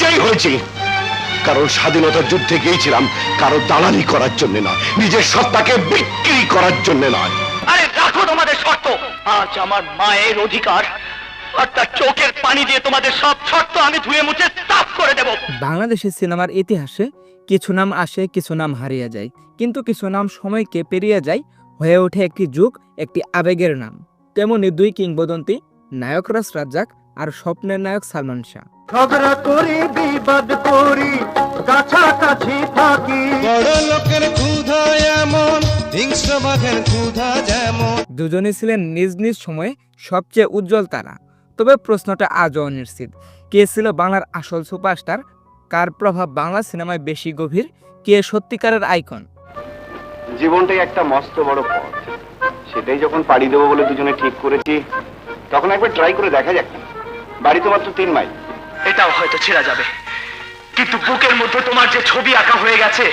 নিজেই হয়েছি। কারণ স্বাধীনতার যুদ্ধে গিয়েছিলাম কারও দালালি করার জন্য নয় নিজের সত্তাকে বিক্রি করার জন্য নয়। আরে রাখো তোমাদের শর্ত। আজ আমার মায়ের অধিকার আর তার চোখের পানি দিয়ে তোমাদের সব শর্ত আমি ধুয়ে মুছে সাফ করে দেব। বাংলাদেশের সিনেমার ইতিহাসে কিছু নাম আসে কিছু নাম হারিয়ে যায়। কিন্তু কিছু নাম সময়কে পেরিয়ে যায় হয়ে ওঠে একটি যুগ একটি আবেগের নাম। তেমনি দুই কিংবদন্তি নায়করাজ রাজ্জাক আর স্বপ্নের নায়ক সালমান শাহ। ঝগড়া করি বিবাদ করি কাছাকাছি থাকি। বড় লোকের ক্ষুধা এমন হিংস্র বাঘের ক্ষুধা যেমন। দুজনই ছিলেন নিজ নিজ সময়ে সবচেয়ে উজ্জ্বল তারা। তবে প্রশ্নটা আজও অনিশ্চিত। কে ছিল বাংলার আসল সুপারস্টার? কার প্রভাব বাংলা সিনেমায় বেশি গভীর? কে সত্যিকারের আইকন? জীবনটাই একটা মস্ত বড় পথ। সেটাই যখন পাড়ি দেবো বলে দুজনে ঠিক করেছি তখন একবার ট্রাই করে দেখা যাক। বাড়ি তো মাত্র তিন মাইল। এটাও হয়তো ছেড়া যাবে। কিন্তু বুকের মধ্যে তোমার যে ছবি আঁকা হয়ে গেছে,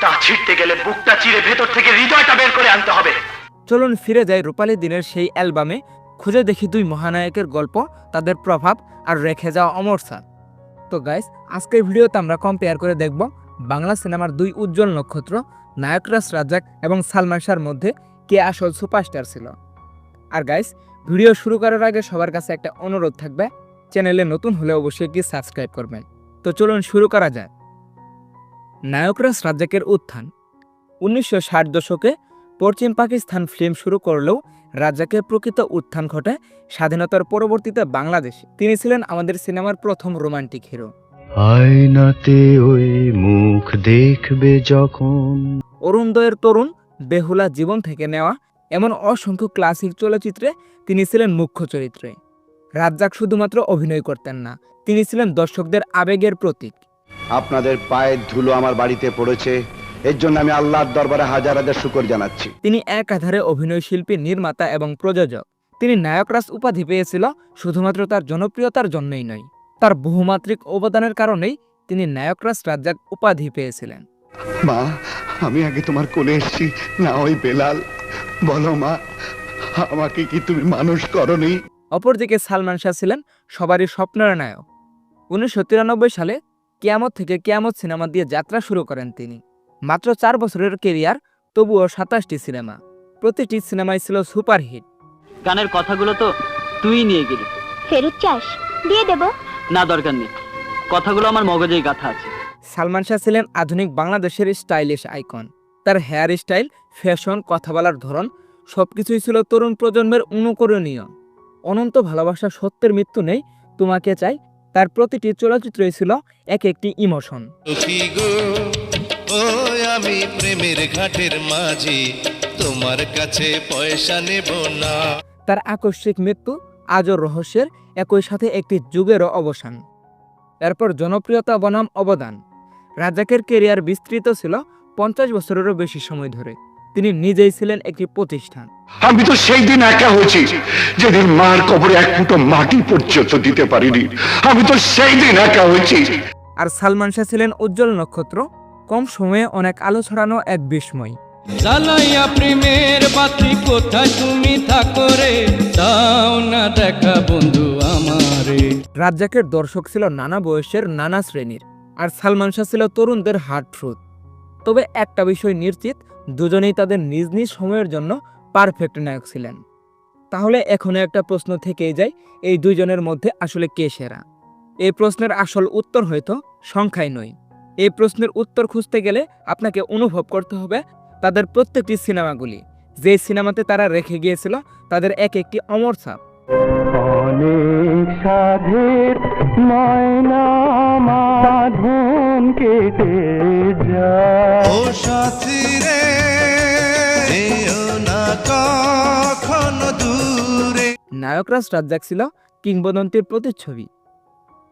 তা ছিঁড়তে গেলে বুকটা চিরে ভেতর থেকে হৃদয়টা বের করে আনতে হবে। চলুন ফিরে যাই রূপালী দিনের সেই অ্যালবামে। খুঁজে দেখি দুই মহানায়কের গল্প, তাদের প্রভাব আর রেখে যাওয়া অমর সাথ তো গাইস আজকের ভিডিওতে আমরা কম্পেয়ার করে দেখব বাংলা সিনেমার দুই উজ্জ্বল নক্ষত্র নায়করাজ রাজ্জাক এবং সালমান শাহর মধ্যে কে আসল সুপারস্টার ছিল। আর গাইস ভিডিও শুরু করার আগে সবার কাছে একটা অনুরোধ থাকবে চ্যানেলে নতুন হলে অবশ্যই কি সাবস্ক্রাইব করবেন। তো চলুন শুরু করা যায় নায়করাজ রাজ্জাকের উত্থান। উনিশশো ষাট দশকে পশ্চিম পাকিস্তান ফিল্ম শুরু করলেও রাজ্জাকের প্রকৃত উত্থান ঘটে স্বাধীনতার পরবর্তীতে বাংলাদেশে। তিনি ছিলেন আমাদের সিনেমার প্রথম রোমান্টিক হিরো। আয়নাতে ওই মুখ দেখবে যখন। অরুণোদয়ের তরুণ বেহুলা জীবন থেকে নেওয়া এমন অসংখ্য ক্লাসিক চলচ্চিত্রে তিনি ছিলেন মুখ্য চরিত্রে। রাজ্জাক শুধুমাত্র অভিনয় করতেন না তিনি ছিলেন দর্শকদের আবেগের প্রতীক। আপনাদের পায়ের ধুলো আমার বাড়িতে পড়েছে এর জন্য আমি আল্লাহর দরবারে হাজার হাজার শুকর জানাচ্ছি। তিনি একাধারে অভিনয় শিল্পী নির্মাতা এবং প্রযোজক। তিনি নায়করাজ উপাধি পেয়েছিল শুধুমাত্র তার জনপ্রিয়তার জন্যই নয় তার বহুমাত্রিক অবদানের কারণেই তিনি নায়করাজ রাজ্জাক উপাধি পেয়েছিলেন। মা আমি আগে তোমার কোলে এসেছি না ওই বেলাল। বলো মা আমাকে কি তুমি মানুষ করনি? অপরদিকে সালমান শাহ ছিলেন সবারই স্বপ্নের নায়ক উনিশশো তিরানব্বই সালে কেয়ামত থেকে কেয়ামত সিনেমা দিয়ে যাত্রা শুরু করেন তিনি। মাত্র চার বছরের কেরিয়ার তবুও সাতাশটি সিনেমা। প্রতিটি সিনেমাই ছিল সুপারহিট। গানের কথাগুলো তো তুই নিয়ে গেলি। ফেরত চাস? দিয়ে দেব। না দরকার নেই। কথাগুলো আমার মগজেই গাথা আছে। সালমান শাহ ছিলেন আধুনিক বাংলাদেশের স্টাইলিশ আইকন। তার হেয়ার স্টাইল ফ্যাশন কথা বলার ধরন সবকিছুই ছিল তরুণ প্রজন্মের অনুকরণীয়। অনন্ত ভালোবাসা সত্যের মৃত্যু নেই তোমাকে চাই। তার প্রতিটি চলচ্চিত্রই ছিল এক একটি ইমোশন। আমি প্রেমের ঘাটের মাঝি তোমার কাছে পয়সা নেব না। তার আকস্মিক মৃত্যু আজও রহস্যের একই সাথে একটি যুগেরও অবসান। এরপর জনপ্রিয়তা বনাম অবদান। রাজাকের কেরিয়ার বিস্তৃত ছিল পঞ্চাশ বছরেরও বেশি সময় ধরে। তিনি নিজেই ছিলেন একটি প্রতিষ্ঠান। আমি তো সেই দিন একা হয়েছি যেদিন মার কবরে এক ফুটো মাটি পর্যন্ত দিতে পারিনি। আমি তো সেই দিন একা হয়েছি। আর সালমান শাহ ছিলেন উজ্জ্বল নক্ষত্র। কম সময়ে অনেক আলো ছড়ানো এক বিস্ময়। জ্বালাইয়া প্রেমের বাতি কোথায় তুমি থাকো রে? দাও না দেখা বন্ধু আমারে। রাজ্জাকের দর্শক ছিল নানা বয়সের নানা শ্রেণির আর সালমান শাহ ছিল তরুণদের হার্ট ট্রুথ তবে একটা বিষয় নিশ্চিত দুজনেই তাদের নিজ নিজ সময়ের জন্য পারফেক্ট নায়ক ছিলেন। তাহলে এখনও একটা প্রশ্ন থেকেই যায়, এই দুইজনের মধ্যে আসলে কে সেরা? এই প্রশ্নের আসল উত্তর হয়তো সংখ্যায় নয়। এই প্রশ্নের উত্তর খুঁজতে গেলে আপনাকে অনুভব করতে হবে তাদের প্রত্যেকটি সিনেমাগুলি। যে সিনেমাতে তারা রেখে গিয়েছিল, তাদের এক একটি অমর ছাপ। সাধের ময়না মাধন কেটে যায়। ও সাথী রে না কখনো দূরে। নায়করাজ রাজ্জাক ছিল কিংবদন্তির প্রতিচ্ছবি।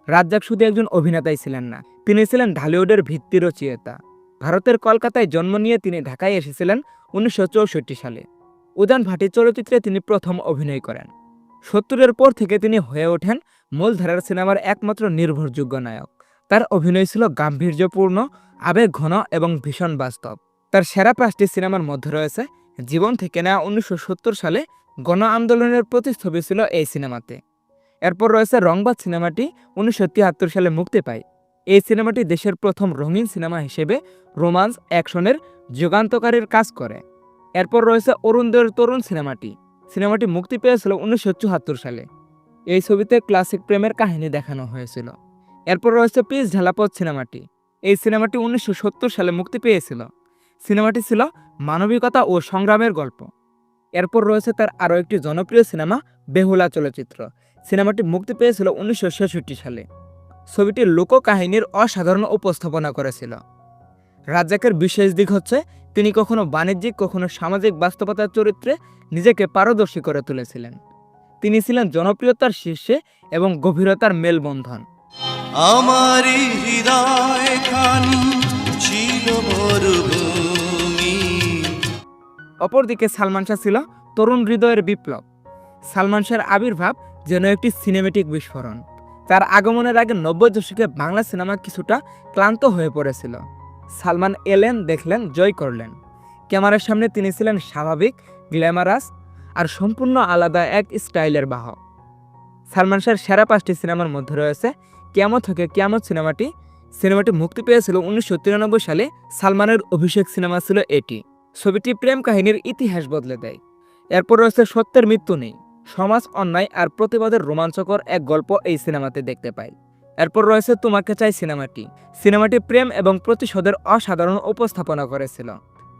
রাজ্জাক শুধু একজন অভিনেতাই ছিলেন না তিনি ছিলেন ঢালিউডের ভিত্তি রচয়িতা। ভারতের কলকাতায় জন্ম নিয়ে তিনি ঢাকায় এসেছিলেন উনিশশো চৌষট্টি সালে। উদান ভাটি চলচ্চিত্রে তিনি প্রথম অভিনয় করেন। সত্তরের পর থেকে তিনি হয়ে ওঠেন মূলধারার সিনেমার একমাত্র নির্ভরযোগ্য নায়ক। তার অভিনয় ছিল গাম্ভীর্যপূর্ণ আবেগ ঘন এবং ভীষণ বাস্তব। তার সেরা পাঁচটি সিনেমার মধ্যে রয়েছে জীবন থেকে নেওয়া উনিশশো সত্তর সালে গণ আন্দোলনের প্রতিচ্ছবি ছিল এই সিনেমাতে। এরপর রয়েছে রংবাদ সিনেমাটি উনিশশো তিয়াত্তর সালে মুক্তি পায়। এই সিনেমাটি দেশের প্রথম রঙিন সিনেমা হিসেবে রোমান্স, অ্যাকশনের যুগান্তকারীর কাজ করে। এরপর রয়েছে অরুণদের তরুণ সিনেমাটি। সিনেমাটি মুক্তি পেয়েছিল উনিশশো চুয়াত্তর সালে। এই ছবিতে ক্লাসিক প্রেমের কাহিনী দেখানো হয়েছিল। এরপর রয়েছে পিস ঝালাপথ সিনেমাটি। এই সিনেমাটি উনিশশো সত্তর সালে মুক্তি পেয়েছিল। সিনেমাটি ছিল মানবিকতা ও সংগ্রামের গল্প। এরপর রয়েছে তার আরও একটি জনপ্রিয় সিনেমা, বেহুলা চলচ্চিত্র। সিনেমাটি মুক্তি পেয়েছিল উনিশশো ছেষট্টি সালে। ছবিটি লোককাহিনীর অসাধারণ উপস্থাপনা করেছিল। রাজ্জাকের বিশেষ দিক হচ্ছে তিনি কখনো বাণিজ্যিক কখনো সামাজিক বাস্তবতার চরিত্রে নিজেকে পারদর্শী করে তুলেছিলেন। তিনি ছিলেন জনপ্রিয়তার শীর্ষে এবং গভীরতার মেলবন্ধন। আমারই হৃদয় ছিল অপরদিকে সালমান শাহ ছিল তরুণ হৃদয়ের বিপ্লব। সালমান শাহের আবির্ভাব যেন একটি সিনেমেটিক বিস্ফোরণ। তার আগমনের আগে নব্বই দশকে বাংলা সিনেমা কিছুটা ক্লান্ত হয়ে পড়েছিল। সালমান এলেন, দেখলেন, জয় করলেন। ক্যামেরার সামনে তিনি ছিলেন স্বাভাবিক, গ্ল্যামারাস আর সম্পূর্ণ আলাদা এক স্টাইলের বাহক। সালমান শাহের সেরা পাঁচটি সিনেমার মধ্যে রয়েছে কেমত থেকে কেমত সিনেমাটি। সিনেমাটি মুক্তি পেয়েছিল উনিশশো তিরানব্বই সালে। সালমানের অভিষেক সিনেমা ছিল এটি। ছবিটি প্রেম কাহিনীর ইতিহাস বদলে দেয়। এরপর রয়েছে সত্যের মৃত্যু নেই। সমাজ অন্যায় আর প্রতিবাদের রোমাঞ্চকর এক গল্প এই সিনেমাতে দেখতে পাই। এরপর রয়েছে তোমাকে চাই সিনেমাটি। সিনেমাটি প্রেম এবং প্রতিশোধের অসাধারণ উপস্থাপনা করেছিল।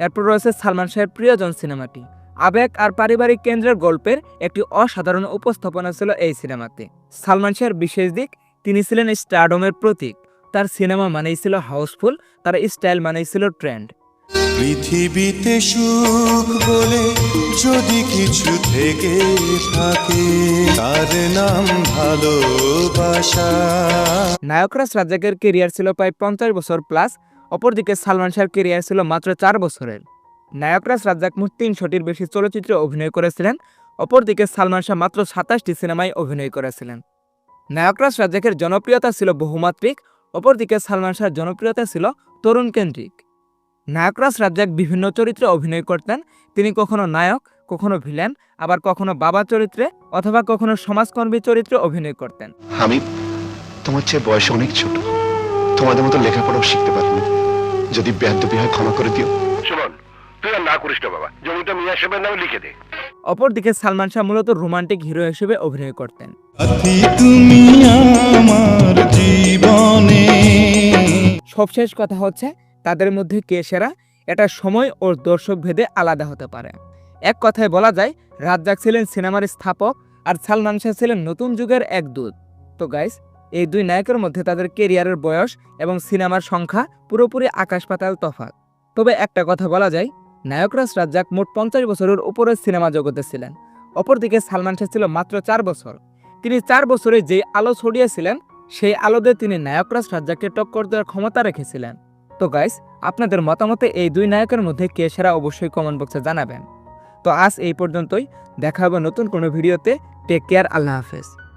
এরপর রয়েছে সালমান শাহের প্রিয়জন সিনেমাটি। আবেগ আর পারিবারিক কেন্দ্রের গল্পের একটি অসাধারণ উপস্থাপনা ছিল এই সিনেমাতে। সালমান শাহের বিশেষ দিক, তিনি ছিলেন স্টারডমের প্রতীক। তার সিনেমা মানেই ছিল হাউসফুল, তার স্টাইল মানেই ছিল ট্রেন্ড। পৃথিবীতে সুখ যদি কিছু থেকে থাকে, তার নাম ভালোবাসা। নায়করাজ রাজ্জাকের কেরিয়ার ছিল প্রায় পঞ্চাশ বছর প্লাস, অপরদিকে সালমান শাহের কেরিয়ার ছিল মাত্র চার বছরের। নায়করাজ রাজ্জাক মোট তিনশোটির বেশি চলচ্চিত্রে অভিনয় করেছিলেন, অপরদিকে সালমান শাহ মাত্র সাতাশটি সিনেমায় অভিনয় করেছিলেন। নায়করাজ রাজ্জাকের জনপ্রিয়তা ছিল বহুমাত্রিক, অপরদিকে সালমান শাহের জনপ্রিয়তা ছিল তরুণ কেন্দ্রিক। নায়করাজ রাজ্জাক বিভিন্ন চরিত্রে অভিনয় করতেন। তিনি কখনো নায়ক কখনো ভিলেন আবার কখনো বাবা চরিত্রে অথবা কখনো সমাজকর্মী চরিত্রে অভিনয় করতেন। আমি তোমার চেয়ে বয়স অনেক ছোট। তোমাদের মতো লেখাপড়াও শিখতে পারিনি যদি বেয়াদবি হয় ক্ষমা করে দিও। সুমন তুই আর না করিস না বাবা। জমিটা মিয়া সাহেবের নামে লিখে দে। অপরদিকে সালমান শাহ মূলত রোমান্টিক হিরো হিসেবে অভিনয় করতেন। তুমি আমার জীবনে। সবশেষ কথা হচ্ছে তাদের মধ্যে কে সেরা? এটা সময় ও দর্শক ভেদে আলাদা হতে পারে। এক কথায় বলা যায়, রাজ্জাক ছিলেন সিনেমার স্থাপক আর সালমান শাহ ছিলেন নতুন যুগের এক দূত। তো গাইস এই দুই নায়কের মধ্যে তাদের কেরিয়ারের বয়স এবং সিনেমার সংখ্যা পুরোপুরি আকাশ পাতাল তফাৎ। তবে একটা কথা বলা যায়, নায়করাজ রাজ্জাক মোট পঞ্চাশ বছরের উপরে সিনেমা জগতে ছিলেন। অপরদিকে সালমান শাহ ছিল মাত্র চার বছর। তিনি চার বছরে যেই আলো ছড়িয়েছিলেন, সেই আলোতে তিনি নায়করাজ রাজ্জাককে টক্কর দেওয়ার ক্ষমতা রেখেছিলেন। তো গাইস আপনাদের মতামতে এই দুই নায়কের মধ্যে কে সেরা অবশ্যই কমেন্ট বক্সে জানাবেন। তো আজ এই পর্যন্তই দেখা হবে নতুন কোনো ভিডিওতে টেক কেয়ার আল্লাহ হাফেজ।